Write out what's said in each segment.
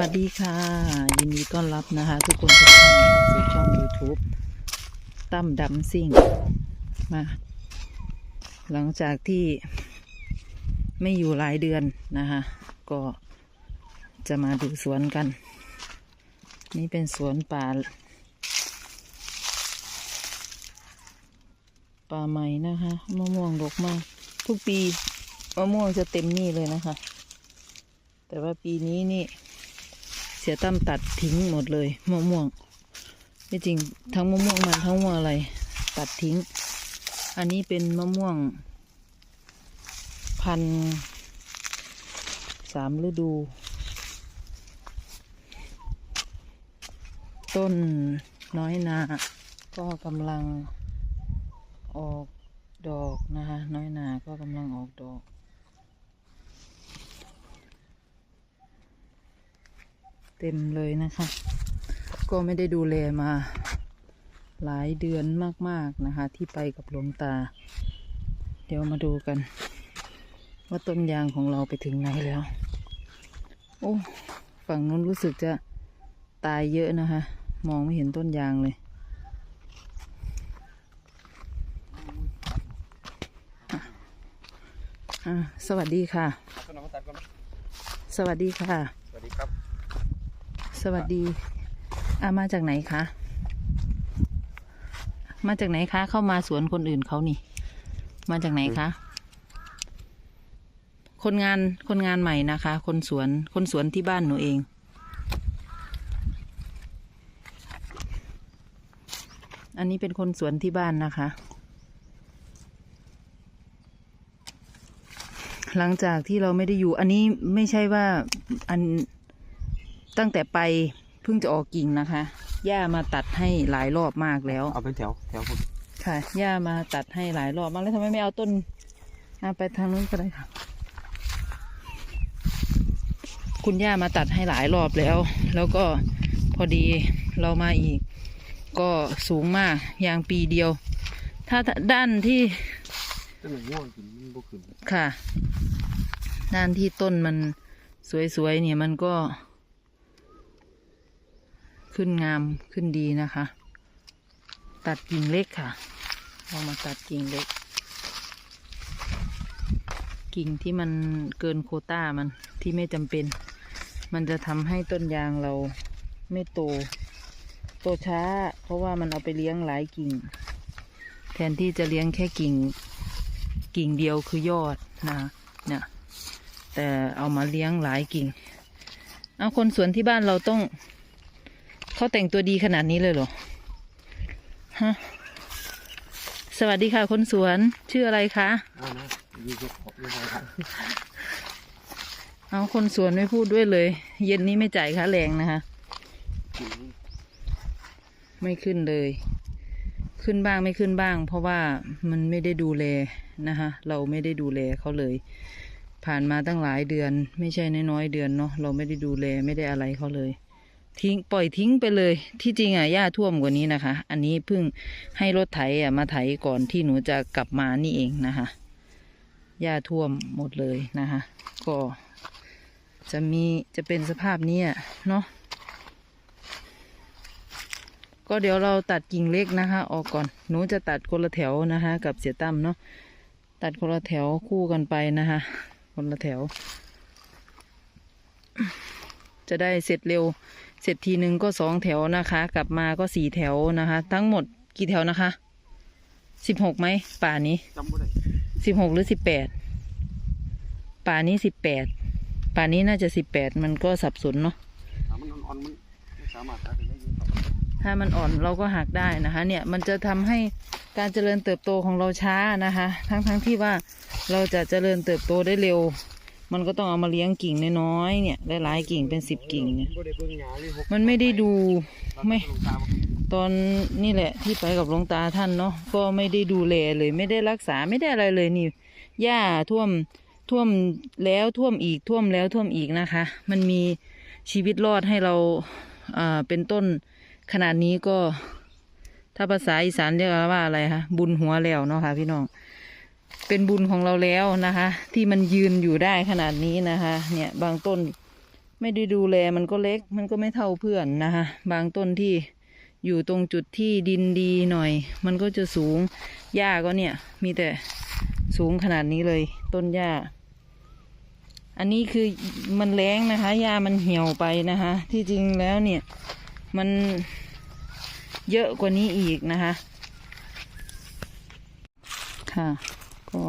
วัสดีค่ะ ยินดีต้อนรับนะคะ ทุกคนทุกท่านสู่ช่อง YouTube ตั้มดำซิ่งมา หลังจากที่ไม่อยู่หลายเดือนนะคะ ก็จะมาดูสวนกัน นี่เป็นสวนป่าป่าใหม่นะคะมะม่วงดกมาก ทุกปีมะม่วงจะเต็มนี่เลยนะคะ แต่ว่าปีนี้นี่ สียตั้มตัดทิ้งหมดเลยมะม่วงที่จริงทั้งมะม่วงมันทั้งมะม่วงอะไร ตัดทิ้ง อันนี้เป็นมะม่วง พันสามฤดู ต้นน้อยนา ก็กำลังออกดอกนะคะ น้อยนาก็กำลังออกดอก เต็มเลยนะคะ ก็ไม่ได้ดูแลมาหลายเดือนมากๆนะคะ ที่ไปกับหลวงตา เดี๋ยวมาดูกัน ว่าต้นยางของเราไปถึงไหนแล้ว โอ้ฝั่งนู้นรู้สึกจะตายเยอะนะคะ มองไม่เห็นต้นยางเลยอะอะสวัสดีค่ะต้นน้ำตัดก่อนนะสวัสดีค่ะ สวัสดีครับ สวัสดีอามาจากไหนคะ มาจากไหนคะ เข้ามาสวนคนอื่นเขานี่ มาจากไหนคะ คนงาน คนงานใหม่นะคะ คนสวน คนสวนที่บ้านหนูเอง อันนี้เป็นคนสวนที่บ้านนะคะ หลังจากที่เราไม่ได้อยู่ อันนี้ไม่ใช่ว่า อัน ตั้งแต่ไปเพิ่งจะออกกิ่งนะคะ ย่ามาตัดให้หลายรอบมากแล้ว เอาเป็นแถวแถวผมค่ะ ย่ามาตัดให้หลายรอบมากแล้วทำไมไม่เอาต้นอะไปทางนู้นก็ได้ค่ะ คุณย่ามาตัดให้หลายรอบแล้ว แล้วก็พอดีเรามาอีก ก็สูงมากอย่างปีเดียว ถ้าด้านที่ต้นหนึ่งง่วงกินมันบุขึ้นค่ะ ด้านที่ต้นมันสวยๆเนี่ยมันก็ ขึ้นงามขึ้นดีนะคะ ตัดกิ่งเล็กค่ะเรามาตัดกิ่งเล็ก กิ่งที่มันเกินโคต้ามันที่ไม่จำเป็น มันจะทำให้ต้นยางเราไม่โต โตช้า เพราะว่ามันเอาไปเลี้ยงหลายกิ่ง แทนที่จะเลี้ยงแค่กิ่ง กิ่งเดียวคือยอดนะเนี่ยแต่เอามาเลี้ยงหลายกิ่ง เอาคนสวนที่บ้านเราต้อง เขาแต่งตัวดีขนาดนี้เลยเหรอ ฮะ สวัสดีค่ะคนสวน ชื่ออะไรคะ เอานะยีกขอบยีกขอบเอาคนสวนไม่พูดด้วยเลย เย็นนี้ไม่จ่ายค่าแรงนะคะกินไม่ขึ้นเลย ขึ้นบ้างไม่ขึ้นบ้าง เพราะว่ามันไม่ได้ดูแลนะคะ เราไม่ได้ดูแลเขาเลย ผ่านมาตั้งหลายเดือน ไม่ใช่น้อยๆเดือนเนาะ เราไม่ได้ดูแลไม่ได้อะไรเขาเลย ทิ้งปล่อยทิ้งไปเลย ที่จริงอะหญ้าท่วมกว่านี้นะคะ อันนี้เพิ่งให้รถไถอะมาไถก่อนที่หนูจะกลับมานี่เองนะคะหญ้าท่วมหมดเลยนะคะ ก็จะมีจะเป็นสภาพนี้อะเนาะก็เดี๋ยวเราตัดกิ่งเล็กนะคะ ออกก่อนหนูจะตัดคนละแถวนะคะ กับเสียตั้มเนาะตัดคนละแถวคู่กันไปนะคะ คนละแถว จะได้เสร็จเร็ว เสร็จทีหนึ่งก็สองแถวนะคะ กลับมาก็สี่แถวนะคะ ทั้งหมดกี่แถวนะคะสิบหกไหมป่านี้จำไม่ได้สิบหกหรือสิบแปดป่านี้สิบแปดป่านี้น่าจะสิบแปดมันก็สับสนเนาะถามมันอ่อนๆมันไม่สามารถตัดได้ยินครับถ้ามันอ่อนเราก็หักได้นะคะ เนี่ยมันจะทำให้การเจริญเติบโตของเราช้านะคะ ทั้งทั้งที่ว่าเราจะเจริญเติบโตได้เร็ว มันก็ต้องเอามาเลี้ยงกิ่งน้อยๆเนี่ยหลายๆกิ่งเป็นสิบกิ่งเนี่ยบ่ได้เบิ่งหญ้าเลยหกมันไม่ได้ดูไม่ลงตามตอนนี่แหละที่ไปกับหลวงตาท่านเนาะก็ไม่ได้ดูแลเลย ไม่ได้รักษาไม่ได้อะไรเลยนี่หญ้าท่วมท่วมแล้วท่วมอีกท่วมแล้วท่วมอีกนะคะ มันมีชีวิตรอดให้เราอ่าเป็นต้นขนาดนี้ก็ ถ้าภาษาอีสานเรียกว่าอะไรคะบุญหัวแล้วเนาะค่ะพี่น้อง เป็นบุญของเราแล้วนะคะ ที่มันยืนอยู่ได้ขนาดนี้นะคะ เนี่ยบางต้นไม่ได้ดูแลมันก็เล็ก มันก็ไม่เท่าเพื่อนนะคะ บางต้นที่อยู่ตรงจุดที่ดินดีหน่อย มันก็จะสูงหญ้าก็เนี่ย มีแต่สูงขนาดนี้เลย ต้นหญ้า อันนี้คือมันแรงนะคะหญ้ามันเหี่ยวไปนะคะ ที่จริงแล้วเนี่ย มันเยอะกว่านี้อีกนะคะ ค่ะ ก็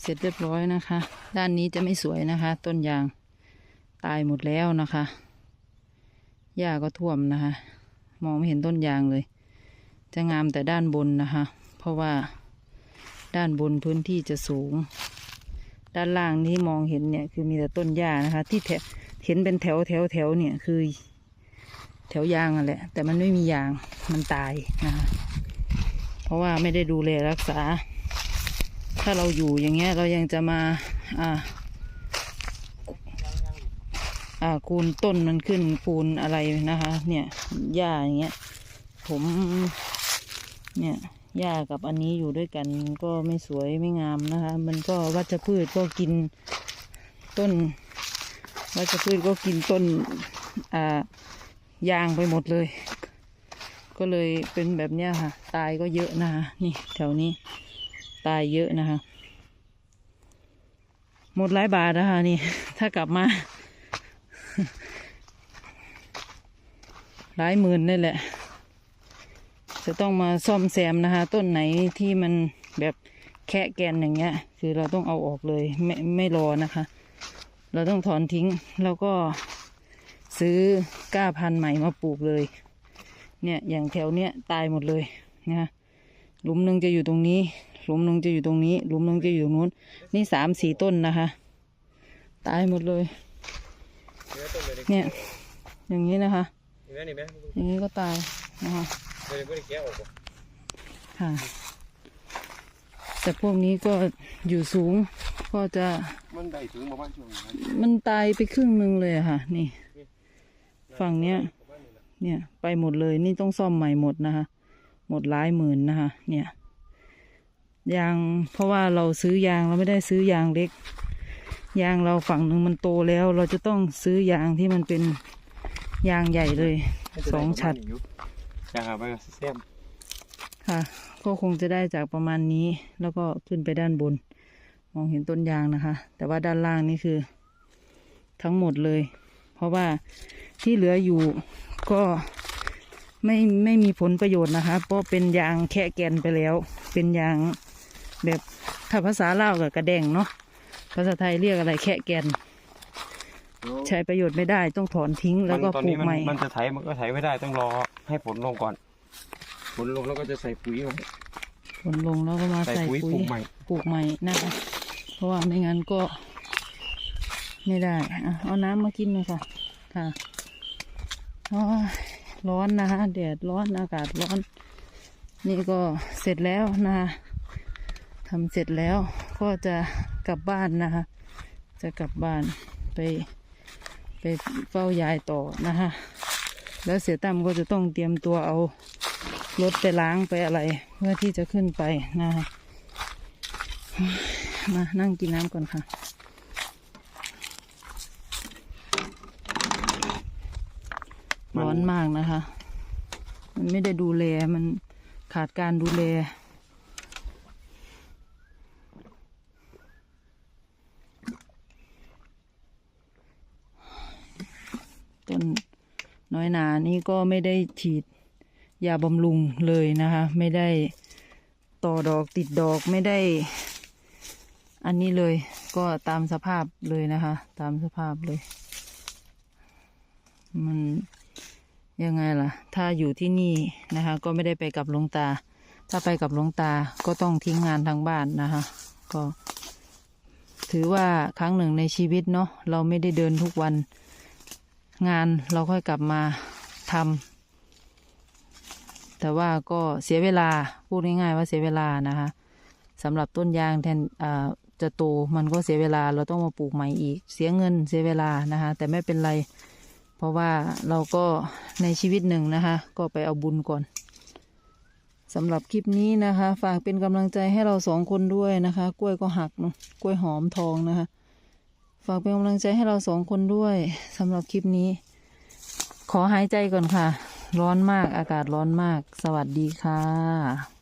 เสร็จเรียบร้อยนะคะ ด้านนี้จะไม่สวยนะคะ ต้นยางตายหมดแล้วนะคะหญ้าก็ท่วมนะคะ มองไม่เห็นต้นยางเลย จะงามแต่ด้านบนนะคะ เพราะว่าด้านบนพื้นที่จะสูง ด้านล่างนี้มองเห็นเนี่ยคือมีแต่ต้นหญ้านะคะ ที่แถเห็นเป็นแถวแถวแถวเนี่ยคือ แถวยางอะแหละแต่มันไม่มียางมันตายนะคะเพราะว่าไม่ได้ดูแลรักษา ถ้าเราอยู่อย่างเงี้ยเรายังจะมาอ่าอ่าคูณต้นมันขึ้นคูณอะไรนะคะ เนี่ยหญ้าอย่างเงี้ย ผม เนี่ยหญ้ากับอันนี้อยู่ด้วยกันก็ไม่สวยไม่งามนะคะ มันก็วัชพืชก็กินต้นวัชพืชก็กินต้นอ่ายางไปหมดเลย ก็เลยเป็นแบบเนี้ยค่ะ ตายก็เยอะนะคะนี่แถวนี้ ตายเยอะนะคะ หมดหลายบาทนะคะนี่ ถ้ากลับมา หลายหมื่นนี่แหละ จะต้องมาซ่อมแซมนะคะ ต้นไหนที่มันแบบแคะแกนอย่างเงี้ย คือเราต้องเอาออกเลยไม่ไม่รอนะคะ เราต้องถอนทิ้งแล้วก็ซื้อก้าพันธุ์ใหม่มาปลูกเลย เนี่ยอย่างแถวเนี้ยตายหมดเลยนะคะหลุมหนึ่งจะอยู่ตรงนี้ หลุมหนึ่งจะอยู่ตรงนี้ หลุมหนึ่งจะอยู่ตรงนู้น นี่สามสี่ต้นนะคะ ตายหมดเลย เนี่ย อย่างนี้นะคะ อย่างนี้ก็ตายนะคะค่ะแต่พวกนี้ก็อยู่สูง ก็จะ มันได้ถึงประมาณช่วงมันตายไปครึ่งหนึ่งเลยค่ะ นี่ ฝั่งเนี้ย เนี่ย ไปหมดเลย นี่ต้องซ่อมใหม่หมดนะคะ หมดหลายหมื่นนะคะ เนี่ย ยางเพราะว่าเราซื้อยางเราไม่ได้ซื้อยางเล็ก ยางเราฝั่งหนึ่งมันโตแล้ว เราจะต้องซื้อยางที่มันเป็นยางใหญ่เลยสองฉัดยากหาไปกับแซมค่ะ ก็คงจะได้จากประมาณนี้ แล้วก็ขึ้นไปด้านบน มองเห็นต้นยางนะคะ แต่ว่าด้านล่างนี่คือ ทั้งหมดเลย เพราะว่าที่เหลืออยู่ก็ไม่ไม่มีผลประโยชน์นะคะ เพราะเป็นยางแค่แกนไปแล้ว เป็นยาง แบบถ้าภาษาลาวกับกระแดงเนาะภาษาไทยเรียกอะไรแค่แกน ใช้ประโยชน์ไม่ได้ต้องถอนทิ้งแล้วก็ตอนปลูนี้กมันใหม่มันจะไถมันก็ไถไม่ได้ต้องรอให้ฝนลงก่อนฝนลงแล้วก็จะใส่ปุ๋ยลงผลลงแล้วก็มาใส่ใส่ปุ๋ยปุ๋ปลูยกใหม่ปลูกใหม่นะคะเพราะว่าไม่งั้นก็ ไม่ได้อะเอาน้ำมากินเลยค่ะค่ะโอ้ยร้อนนะคะแดดร้อนอากาศร้อน นี่ก็เสร็จแล้วนะคะ ทำเสร็จแล้วก็จะกลับบ้านนะคะ จะกลับบ้านไปไปเฝ้ายายต่อนะคะ แล้วเสียตั้มก็จะต้องเตรียมตัวเอารถไปล้างไปอะไร เพื่อที่จะขึ้นไปนะคะมานั่งกินน้ำก่อนค่ะร้อนมากนะคะ มันไม่ได้ดูแล มันขาดการดูแล ต้นน้อยหนานี่ก็ไม่ได้ฉีดยาบำรุงเลยนะคะ ไม่ได้ต่อดอกติดดอกไม่ได้ อันนี้เลยก็ตามสภาพเลยนะคะ ตามสภาพเลย มันยังไงล่ะ ถ้าอยู่ที่นี่นะคะ ก็ไม่ได้ไปกับหลวงตา ถ้าไปกับหลวงตาก็ต้องทิ้งงานทางบ้านนะคะ ก็ ถือว่าครั้งหนึ่งในชีวิตเนาะเราไม่ได้เดินทุกวัน งานเราค่อยกลับมาทำแต่ว่าก็เสียเวลาพูดง่ายๆว่าเสียเวลานะคะสำหรับต้นยางแทนจะโตมันก็เสียเวลาเราต้องมาปลูกใหม่อีก เสียเงินเสียเวลานะคะ แต่ไม่เป็นไร เพราะว่าเราก็ในชีวิตหนึ่งนะคะ ก็ไปเอาบุญก่อนสำหรับคลิปนี้นะคะ ฝากเป็นกำลังใจให้เราสองคนด้วยนะคะ กล้วยก็หักเนอะกล้วยหอมทองนะคะ ฝากเป็นกำลังใจให้เราสองคนด้วยสำหรับคลิปนี้ ขอหายใจก่อนค่ะ ร้อนมากอากาศร้อนมาก สวัสดีค่ะ